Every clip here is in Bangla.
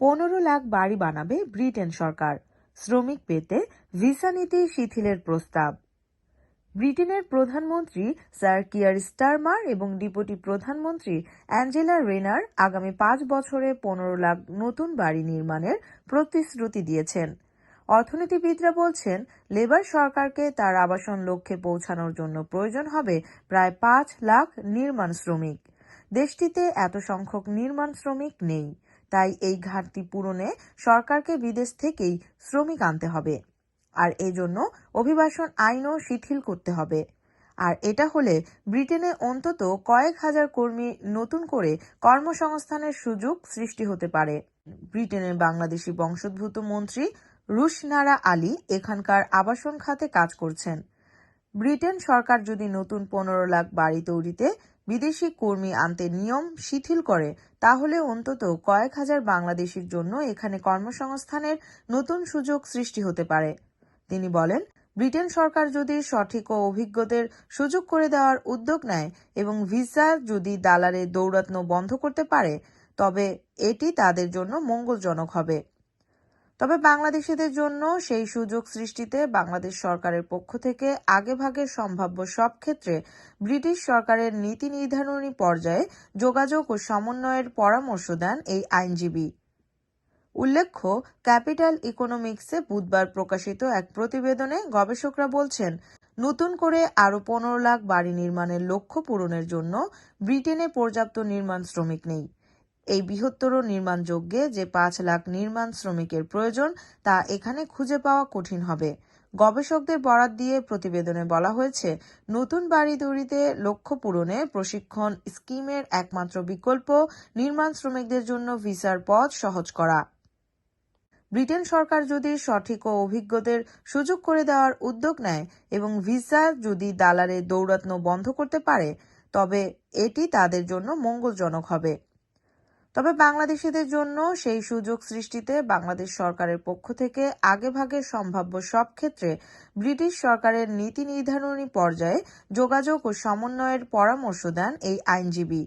পনেরো লাখ বাড়ি বানাবে ব্রিটেন সরকার। শ্রমিক পেতে ভিসা নীতি শিথিলের প্রস্তাব। ব্রিটেনের প্রধানমন্ত্রী স্যার কিয়ার স্টারমার এবং ডিপুটি প্রধানমন্ত্রী অ্যাঞ্জেলা রেনার আগামী পাঁচ বছরে পনেরো লাখ নতুন বাড়ি নির্মাণের প্রতিশ্রুতি দিয়েছেন। অর্থনীতিবিদরা বলছেন, লেবার সরকারকে তার আবাসন লক্ষ্যে পৌঁছানোর জন্য প্রয়োজন হবে প্রায় পাঁচ লাখ নির্মাণ শ্রমিক। দেশটিতে এত সংখ্যক নির্মাণ শ্রমিক নেই। তাই এই ঘাটতি পূরণে সরকারকে বিদেশ থেকেই শ্রমিক আনতে হবে। আর এজন্য অভিবাসন আইনও শিথিল করতে হবে। আর এটা হলে ব্রিটেনে অন্তত কয়েক হাজার কর্মী নতুন করে কর্মসংস্থানের সুযোগ সৃষ্টি হতে পারে। ব্রিটেনের বাংলাদেশি বংশোদ্ভূত মন্ত্রী রুশনারা আলী এখানকার আবাসন খাতে কাজ করছেন। ব্রিটেন সরকার যদি নতুন পনেরো লাখ বাড়ি তৈরিতে বিদেশি কর্মী আনতে নিয়ম শিথিল করে, তাহলে অন্তত কয়েক হাজার বাংলাদেশির জন্য এখানে কর্মসংস্থানের নতুন সুযোগ সৃষ্টি হতে পারে। তিনি বলেন, ব্রিটেন সরকার যদি সঠিক ও অভিজ্ঞদের সুযোগ করে দেওয়ার উদ্যোগ নেয় এবং ভিসা যদি দালারে দৌড়াত্ম বন্ধ করতে পারে, তবে এটি তাদের জন্য মঙ্গলজনক হবে। তবে বাংলাদেশিদের জন্য সেই সুযোগ সৃষ্টিতে বাংলাদেশ সরকারের পক্ষ থেকে আগেভাগে সম্ভাব্য সব ক্ষেত্রে ব্রিটিশ সরকারের নীতি নির্ধারণী পর্যায়ে যোগাযোগ ও সমন্বয়ের পরামর্শ দেন এই আইনজীবী। উল্লেখ্য, ক্যাপিটাল ইকোনমিক্সে বুধবার প্রকাশিত এক প্রতিবেদনে গবেষকরা বলছেন, নতুন করে আরও পনেরো লাখ বাড়ি নির্মাণের লক্ষ্য পূরণের জন্য ব্রিটেনে পর্যাপ্ত নির্মাণ শ্রমিক নেই। এই বৃহত্তর নির্মাণ যে পাঁচ লাখ নির্মাণ শ্রমিকের প্রয়োজন, তা এখানে খুঁজে পাওয়া কঠিন হবে। গবেষকদের বরাত দিয়ে প্রতিবেদনে বলা হয়েছে, নতুন বাড়ি তৈরিতে লক্ষ্য পূরণে প্রশিক্ষণ স্কিমের একমাত্র বিকল্প নির্মাণ শ্রমিকদের জন্য ভিসার পথ সহজ করা। ব্রিটেন সরকার যদি সঠিক ও অভিজ্ঞদের সুযোগ করে দেওয়ার উদ্যোগ নেয় এবং ভিসা যদি দালারে দৌড়াত্ম বন্ধ করতে পারে, তবে এটি তাদের জন্য মঙ্গলজনক হবে। তবে বাংলাদেশিদের জন্য সেই সুযোগ সৃষ্টিতে বাংলাদেশ সরকারের পক্ষ থেকে আগেভাগে সম্ভাব্য সব ক্ষেত্রে ব্রিটিশ সরকারের নীতি নির্ধারণী পর্যায়ে যোগাযোগ ও সমন্বয়ের পরামর্শ দেন এই আইনজীবী।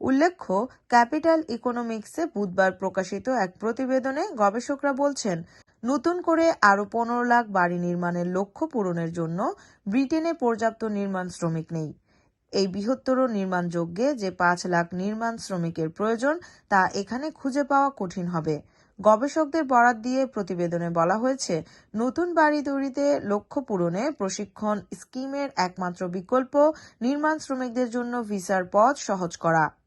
উল্লেখ্য, ক্যাপিটাল ইকোনমিক্সে বুধবার প্রকাশিত এক প্রতিবেদনে গবেষকরা বলছেন, নতুন করে আরও পনেরো লাখ বাড়ি নির্মাণের লক্ষ্য পূরণের জন্য ব্রিটেনে পর্যাপ্ত নির্মাণ শ্রমিক নেই। এই বৃহত্তর নির্মাণ যে পাঁচ লাখ নির্মাণ শ্রমিকের প্রয়োজন তা এখানে খুঁজে পাওয়া কঠিন হবে। গবেষকদের বরাত দিয়ে প্রতিবেদনে বলা হয়েছে, নতুন বাড়ি তৈরিতে লক্ষ্য পূরণে প্রশিক্ষণ স্কিমের একমাত্র বিকল্প নির্মাণ শ্রমিকদের জন্য ভিসার পথ সহজ করা।